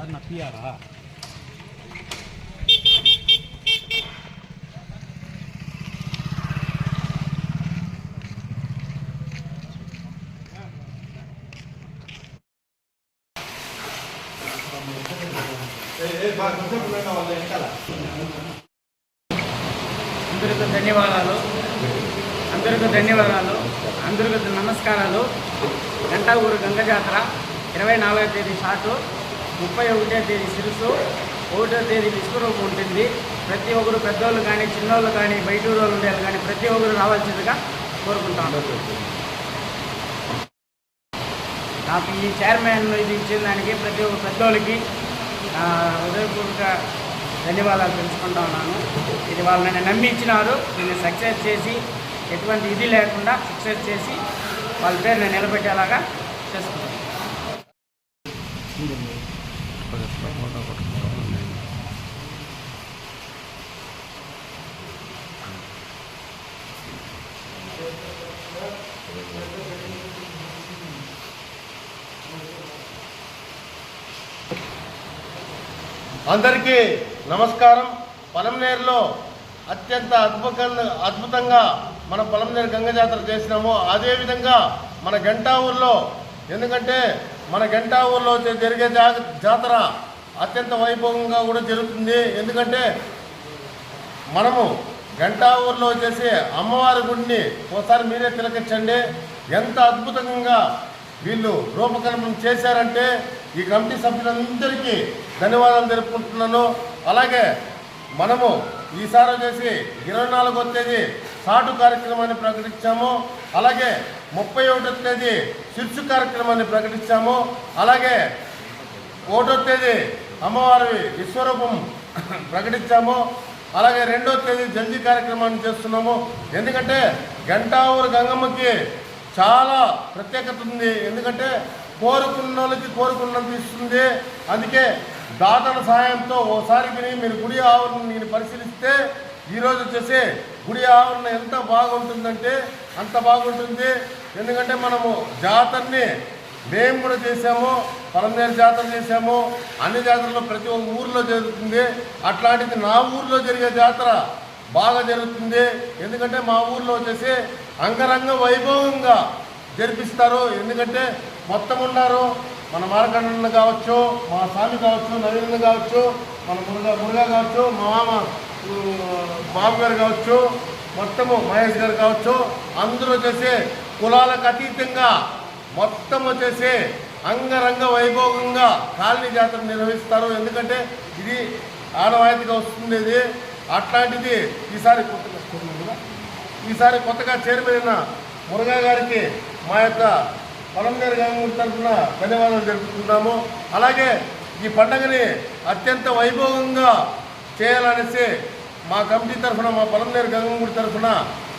Sir నా పిఆరా? అందరికీ ధన్యవాదాలు. అందరికీ ధన్యవాదాలు. అందరికీ నమస్కారాలు. గంటా ఊరు గంగ జాతర ఇరవై నాలుగో తేదీ షాటు ముప్పై ఒకటో తేదీ సిరుసు ఒకటో తేదీ విశ్వరూపం ఉంటుంది. ప్రతి ఒక్కరు పెద్దోళ్ళు కానీ చిన్నవాళ్ళు కానీ బయట వాళ్ళు ఉండేవాళ్ళు కానీ ప్రతి ఒక్కరు రావాల్సిందిగా కోరుకుంటాను. నాకు ఈ చైర్మన్ ఇది ఇచ్చిన దానికి ప్రతి ఒక్క పెద్దోళ్ళకి హృదయపూర్వక ధన్యవాదాలు తెలుసుకుంటా ఉన్నాను. ఇది వాళ్ళు నన్ను నమ్మి ఇచ్చినారు సక్సెస్ చేసి ఎటువంటి ఇది లేకుండా సక్సెస్ చేసి వాళ్ళ పేరు నేను నిలబెట్టేలాగా చేసుకుంటాను అందరికీ నమస్కారం. పొలంనేరులో అత్యంత అద్భుతంగా అద్భుతంగా మన పొలంనేరు గంగ జాతర చేసినాము. అదేవిధంగా మన గంటా ఊర్లో ఎందుకంటే మన గంటా ఊర్లో జరిగే జా- జాతర అత్యంత వైభవంగా కూడా జరుగుతుంది. ఎందుకంటే మనము గంటా ఊర్లో వచ్చేసి అమ్మవారి గుడిని ఒకసారి మీరే తిలకించండి. ఎంత అద్భుతంగా వీళ్ళు రూపకల్పన చేశారంటే ఈ కమిటీ సభ్యులందరికీ ధన్యవాదాలు తెలుపుకుంటున్నాను. అలాగే మనము ఈసారి వచ్చేసి ఇరవై నాలుగో తేదీ సాటు కార్యక్రమాన్ని ప్రకటించాము. అలాగే ముప్పై ఒకటో తేదీ శిర్సు కార్యక్రమాన్ని ప్రకటించాము. అలాగే ఒకటో తేదీ అమ్మవారి విశ్వరూపం ప్రకటించాము. అలాగే రెండో తేదీ జల్దీ కార్యక్రమాన్ని చేస్తున్నాము. ఎందుకంటే గంటావూరు గంగమ్మకి చాలా ప్రత్యేకత ఉంది. ఎందుకంటే కోరుకున్న వాళ్ళకి కోరుకున్నంత ఇస్తుంది. అందుకే దాతల సహాయంతో ఓసారి విని మీరు గుడి ఆవరణ నేను పరిశీలిస్తే ఈరోజు వచ్చేసి గుడి ఆవరణ ఎంత బాగుంటుందంటే అంత బాగుంటుంది. ఎందుకంటే మనము జాతరని మేము కూడా చేసాము పలంనేరు జాతర చేసాము అన్ని జాతరలో ప్రతి ఒక్క ఊర్లో జరుగుతుంది. అట్లాంటిది నా ఊర్లో జరిగే జాతర బాగా జరుగుతుంది. ఎందుకంటే మా ఊర్లో వచ్చేసి అంగరంగ వైభవంగా జరిపిస్తారు. ఎందుకంటే మొత్తం ఉన్నారు. మన మారకండ కావచ్చు మా స్వామి కావచ్చు నవీన కావచ్చు మన మురుగా మురుగా కావచ్చు మా మామ బాబు గారు కావచ్చు మొత్తము మహేష్ గారు కావచ్చు అందరూ వచ్చేసి కులాలకు అతీతంగా మొత్తం వచ్చేసి అంగరంగ వైభోగంగా కాలనీ జాతర నిర్వహిస్తారు. ఎందుకంటే ఇది ఆనవాయితీగా వస్తుంది ఇది. అట్లాంటిది ఈసారి కొత్తగా ఈసారి కొత్తగా చైర్మన్ అయిన మురుగా గారికి మా యొక్క పొలంనేరు గంగూరి తరఫున ధన్యవాదాలు జరుపుకుంటున్నాము అలాగే ఈ పండగని అత్యంత వైభవంగా చేయాలనేసి మా కమిటీ తరఫున మా పొలంనేరు గంగమూడి తరఫున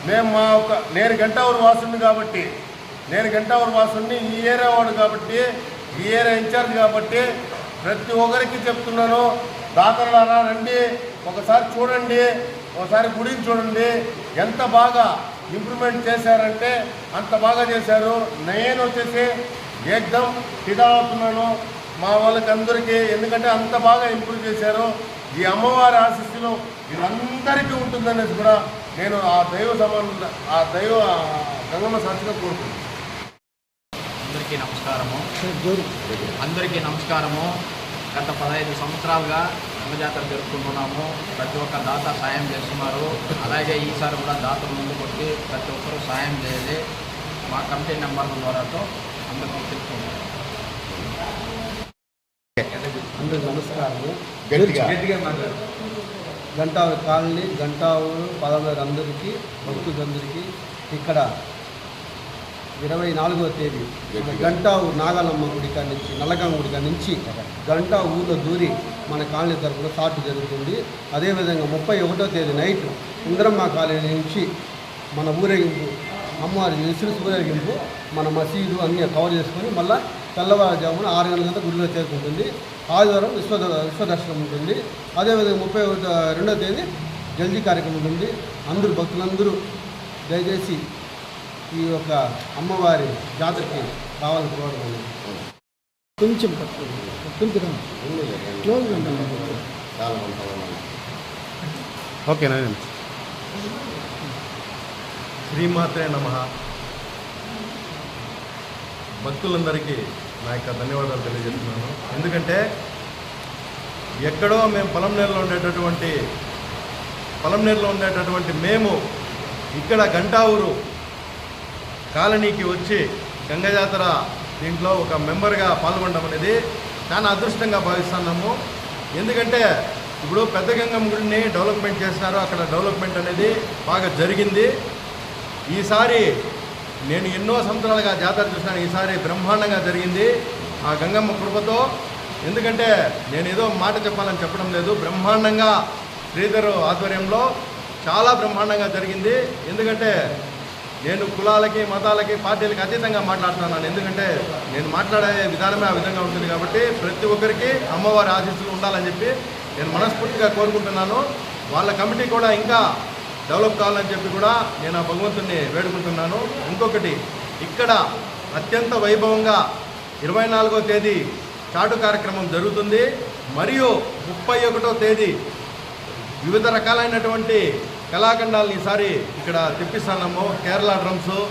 మేము మా ఒక నేను గంటావూరు వాసుని కాబట్టి నేను గంటావూరు వాసుని ఈ ఏరియా వాడు కాబట్టి ఈ ఏరియా ఇన్ఛార్జ్ కాబట్టి ప్రతి ఒక్కరికి చెప్తున్నాను. దాతలారా రండి. ఒకసారి చూడండి. ఒకసారి గుడిని చూడండి. ఎంత బాగా ఇంప్రూవ్మెంట్ చేశారంటే అంత బాగా చేశారు. నేను వచ్చేసి ఏకదం ఫిదా అవుతున్నాను. మా వాళ్ళకి అందరికీ ఎందుకంటే అంత బాగా ఇంప్రూవ్ చేశారు. ఈ అమ్మవారి ఆశీస్సులు వీళ్ళందరికీ ఉంటుందనేసి కూడా నేను ఆ దైవ సమాన ఆ దైవ గంగమ్మ సాక్షిగా కోరుకుంటున్నాను. అందరికీ నమస్కారము. అందరికీ నమస్కారము. గత పదహైదు సంవత్సరాలుగా రంగజాతర జరుపుకుంటున్నాము. ప్రతి ఒక్క దాత సాయం చేస్తున్నారు. అలాగే ఈసారి కూడా దాతలు ముందు కొట్టి ప్రతి ఒక్కరూ సాయం చేయాలి. మా కమిటీ నెంబర్ల ద్వారాతో అందరికీ తెలుసుకుంటారు అందరికి నమస్కారము. గట్టిగా. గంటావూరు కాలనీ గంటావూరు పదహారు అందరికీ భక్తులందరికీ ఇక్కడ ఇరవై నాలుగవ తేదీ మన గంటావూరు నాగాలమ్మ గుడి కాడ నుంచి నల్లగాం గుడి కాడ నుంచి గంటా ఊర్లో దూరి మన కాలనీ తరఫున సాటు జరుగుతుంది. అదేవిధంగా ముప్పై ఒకటో తేదీ నైట్ ఇంద్రమ్మ కాలనీ నుంచి మన ఊరేగింపు అమ్మవారి విశ్రుస్ ఊరేగింపు మన మసీదు అన్నీ కవర్ చేసుకొని మళ్ళీ తెల్లవారుజామున ఆరు గంటల గుడిలో చేరుకుంటుంది. ఆదివారం విశ్వ విశ్వదర్శనం ఉంటుంది. అదేవిధంగా ముప్పై ఒకటో రెండో తేదీ జల్దీ కార్యక్రమం ఉంటుంది. అందరూ భక్తులందరూ దయచేసి ఈ యొక్క అమ్మవారి జాతరకి రావాలని కోరుతున్నాను కొంచెం క్లోజ్ ఓకేనా శ్రీమాత్రే నమ. భక్తులందరికీ నా యొక్క ధన్యవాదాలు తెలియజేస్తున్నాను. ఎందుకంటే ఎక్కడో మేము పొలం నీళ్ళలో ఉండేటటువంటి పొలం నీళ్ళలో ఉండేటటువంటి మేము ఇక్కడ గంటావూరు కాలనీకి వచ్చి గంగ జాతర దీంట్లో ఒక మెంబర్గా పాల్గొనడం అనేది చాలా అదృష్టంగా భావిస్తున్నాము ఎందుకంటే ఇప్పుడు పెద్ద గంగమ్మ గుడిని డెవలప్మెంట్ చేసినారు. అక్కడ డెవలప్మెంట్ అనేది బాగా జరిగింది. ఈసారి నేను ఎన్నో సంవత్సరాలుగా జాతర చూసినాను. ఈసారి బ్రహ్మాండంగా జరిగింది ఆ గంగమ్మ కృపతో. ఎందుకంటే నేను ఏదో మాట చెప్పాలని చెప్పడం లేదు. బ్రహ్మాండంగా శ్రీధర్ ఆధ్వర్యంలో చాలా బ్రహ్మాండంగా జరిగింది. ఎందుకంటే నేను కులాలకి మతాలకి పార్టీలకి అతీతంగా మాట్లాడుతున్నాను. ఎందుకంటే నేను మాట్లాడే విధానమే ఆ విధంగా ఉంటుంది కాబట్టి ప్రతి ఒక్కరికి అమ్మవారి ఆశీస్సులు ఉండాలని చెప్పి నేను మనస్ఫూర్తిగా కోరుకుంటున్నాను. వాళ్ళ కమిటీ కూడా ఇంకా డెవలప్ కావాలని చెప్పి కూడా నేను ఆ భగవంతుని వేడుకుంటున్నాను. ఇంకొకటి ఇక్కడ అత్యంత వైభవంగా ఇరవై నాలుగో తేదీ చాటు కార్యక్రమం జరుగుతుంది. మరియు ముప్పై ఒకటో తేదీ వివిధ రకాలైనటువంటి కళాఖండాలను ఈసారి ఇక్కడ తెప్పిస్తున్నాము కేరళ డ్రమ్స్.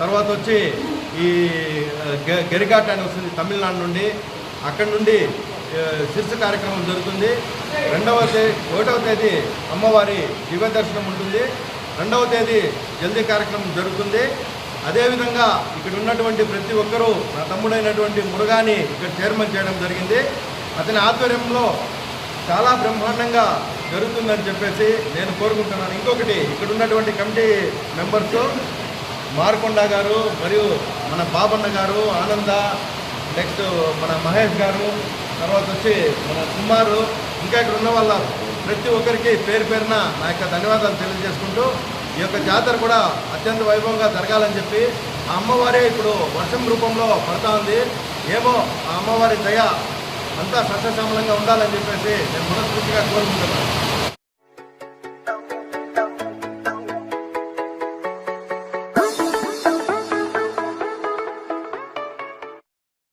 తర్వాత వచ్చి ఈ గె- గెరిగాట్ అని వస్తుంది తమిళనాడు నుండి. అక్కడి నుండి ఆ, కార్యక్రమం జరుగుతుంది. రెండవ తేదీ ఒకటవ తేదీ అమ్మవారి దివ్య దర్శనం ఉంటుంది. రెండవ తేదీ జల్దీ కార్యక్రమం జరుగుతుంది. అదేవిధంగా ఇక్కడ ఉన్నటువంటి ప్రతి ఒక్కరూ నా తమ్ముడైనటువంటి మురుగాని ఇక్కడ చైర్మన్ చేయడం జరిగింది. అతని ఆధ్వర్యంలో చాలా బ్రహ్మాండంగా జరుగుతుందని చెప్పేసి నేను కోరుకుంటున్నాను. ఇంకొకటి ఇక్కడ ఉన్నటువంటి కమిటీ మెంబర్స్ మార్కొండ గారు మరియు మన బాబన్న గారు ఆనంద నెక్స్ట్ మన మహేష్ గారు తర్వాత వచ్చి మన కుమారు ఇంకా ఇక్కడ ఉన్న వాళ్ళ ప్రతి ఒక్కరికి పేరు పేరున నా యొక్క ధన్యవాదాలు తెలియజేసుకుంటూ ఈ యొక్క జాతర కూడా అత్యంత వైభవంగా జరగాలని చెప్పి ఆ అమ్మవారే ఇప్పుడు వర్షం రూపంలో పడతా ఉంది. ఏమో ఆ అమ్మవారి దయ అంతా సస్యశ్యామలంగా ఉండాలని చెప్పేసి నేను మనస్ఫూర్తిగా కోరుకుంటున్నాను.